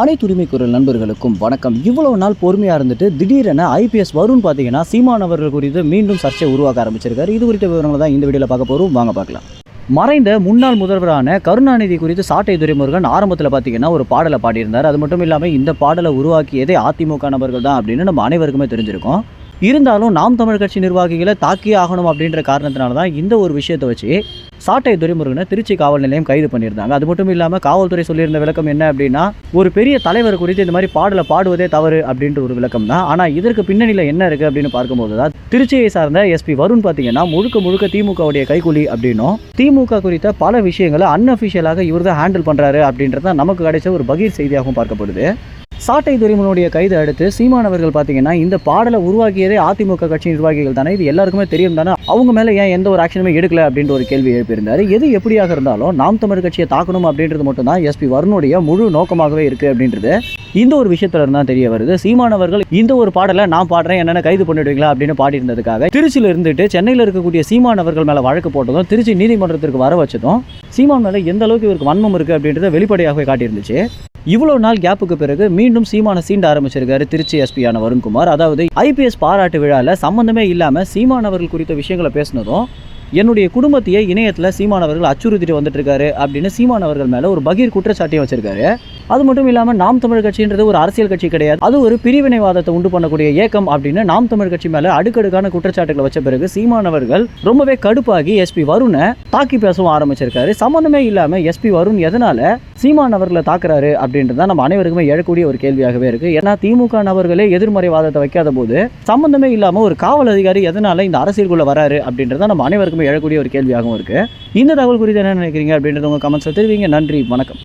அனைத்து உரிமை குரல் நண்பர்களுக்கும் வணக்கம். இவ்வளவு நாள் பொறுமையாக இருந்துட்டு திடீரென ஐபிஎஸ் வரும்னு பார்த்தீங்கன்னா சீமான் அவர்கள் குறித்து மீண்டும் சர்ச்சை உருவாக்க ஆரம்பிச்சிருக்காரு. இது குறித்த விவரங்களை தான் இந்த வீடியோவில் பார்க்க போகிறோம் வாங்க பார்க்கலாம். மறைந்த முன்னாள் முதல்வரான கருணாநிதி குறித்து சாட்டை துரைமுருகன் ஆரம்பத்தில் பார்த்தீங்கன்னா ஒரு பாடலை பாடியிருந்தார். அது மட்டும் இல்லாமல் இந்த பாடலை உருவாக்கியதே அதிமுக நபர்கள் தான் அப்படின்னு நம்ம அனைவருக்குமே தெரிஞ்சிருக்கோம். இருந்தாலும் நாம் தமிழ் கட்சி நிர்வாகிகளை தாக்கியே ஆகணும் அப்படின்ற காரணத்தினால தான் இந்த ஒரு விஷயத்தை வச்சு சாட்டை துரைமுருகனை திருச்சி காவல் நிலையம் கைது பண்ணியிருந்தாங்க. அது மட்டும் இல்லாமல் காவல்துறை சொல்லியிருந்த விளக்கம் என்ன அப்படின்னா ஒரு பெரிய தலைவர் குறித்து இந்த மாதிரி பாடலை பாடுவதே தவறு அப்படின்ற ஒரு விளக்கம் தான். ஆனால் இதற்கு பின்னணியில் என்ன இருக்குது அப்படின்னு பார்க்கும்போது தான் திருச்சியை சார்ந்த எஸ்பி வருண் பார்த்தீங்கன்னா முழுக்க முழுக்க திமுகவுடைய கைகூலி அப்படின்னும் திமுக குறித்த பல விஷயங்களை அன்அஃபிஷியலாக இவர் தான் ஹேண்டில் பண்ணுறாரு அப்படின்றது தான் நமக்கு கிடைச்ச ஒரு பகீர் செய்தியாகவும் பார்க்கப்படுது. சாட்டை துரைமுனுடைய கைதை அடுத்து சீமானவர்கள் பார்த்தீங்கன்னா இந்த பாடலை உருவாக்கியதே அதிமுக கட்சி நிர்வாகிகள் தானே? இது எல்லாருக்குமே தெரியும் தானே? அவங்க மேலே ஏன் எந்த ஒரு ஆக்ஷனுமே எடுக்கல அப்படின்ற ஒரு கேள்வி எழுப்பியிருந்தார். எது எப்படியாக இருந்தாலும் நாம் தமிழ் கட்சியை தாக்கணும் அப்படின்றது மட்டும் தான் எஸ்பி வருணுடைய முழு நோக்கமாகவே இருக்குது அப்படின்றது. இந்த ஒரு விஷயத்துல இருந்தா தெரிய வருது. சீமானவர்கள் இந்த ஒரு பாடலை நான் பாடுறேன் என்னென்ன கைது பண்ணிடுவீங்களா அப்படின்னு பாடியிருந்ததுக்காக திருச்சியில் இருந்துட்டு சென்னையில் இருக்கக்கூடிய சீமானவர்கள் மேலே வழக்கு போட்டதும் திருச்சி நீதிமன்றத்திற்கு வர வச்சதும் சீமான் மேலே எந்த அளவுக்கு இவருக்கு வன்மம் இருக்குது அப்படின்றத வெளிப்படையாகவே காட்டியிருந்துச்சு. இவ்வளோ நாள் கேப்புக்கு பிறகு மீண்டும் சீமான சீண்ட ஆரம்பிச்சிருக்காரு திருச்சி எஸ்பியான வருண்குமார். அதாவது ஐபிஎஸ் பாராட்டு விழாவில் சம்மந்தமே இல்லாமல் சீமானவர்கள் குறித்த விஷயங்களை பேசினதும் என்னுடைய குடும்பத்தையே இணையத்தில் சீமானவர்கள் அச்சுறுத்திட்டு வந்துட்டு இருக்காரு அப்படின்னு சீமானவர்கள் மேலே ஒரு பகீர் குற்றச்சாட்டியும் வச்சிருக்காரு. அது மட்டும் இல்லாமல் நாம் தமிழ் கட்சின்றது ஒரு அரசியல் கட்சி கிடையாது. அது ஒரு பிரிவினைவாதத்தை உண்டு பண்ணக்கூடிய இயக்கம் அப்படின்னு நாம் தமிழ் கட்சி மேலே அடுக்கடுக்கான குற்றச்சாட்டுகளை வச்ச பிறகு சீமானவர்கள் ரொம்பவே கடுப்பாகி எஸ்பி வருணை தாக்கி பேசவும் ஆரம்பிச்சிருக்காரு. சம்மந்தமே இல்லாமல் எஸ்பி வருண் எதனால சீமான் அவர்களை தாக்குறாரு அப்படின்றது நம்ம அனைவருக்குமே எழக்கூடிய ஒரு கேள்வியாகவே இருக்கு. ஏன்னா திமுக நபர்களே எதிர்மறைவாதத்தை வைக்காத போது சம்பந்தமே இல்லாமல் ஒரு காவல் அதிகாரி எதனால இந்த அரசியலுக்குள்ள வராரு அப்படின்றத நம்ம அனைவருக்குமே எழக்கூடிய ஒரு கேள்வியாகவும் இருக்கு. இந்த தகவல் குறித்து என்ன நினைக்கிறீங்க அப்படின்றது உங்க கமெண்ட்ஸ் தெரிவிங்க. நன்றி வணக்கம்.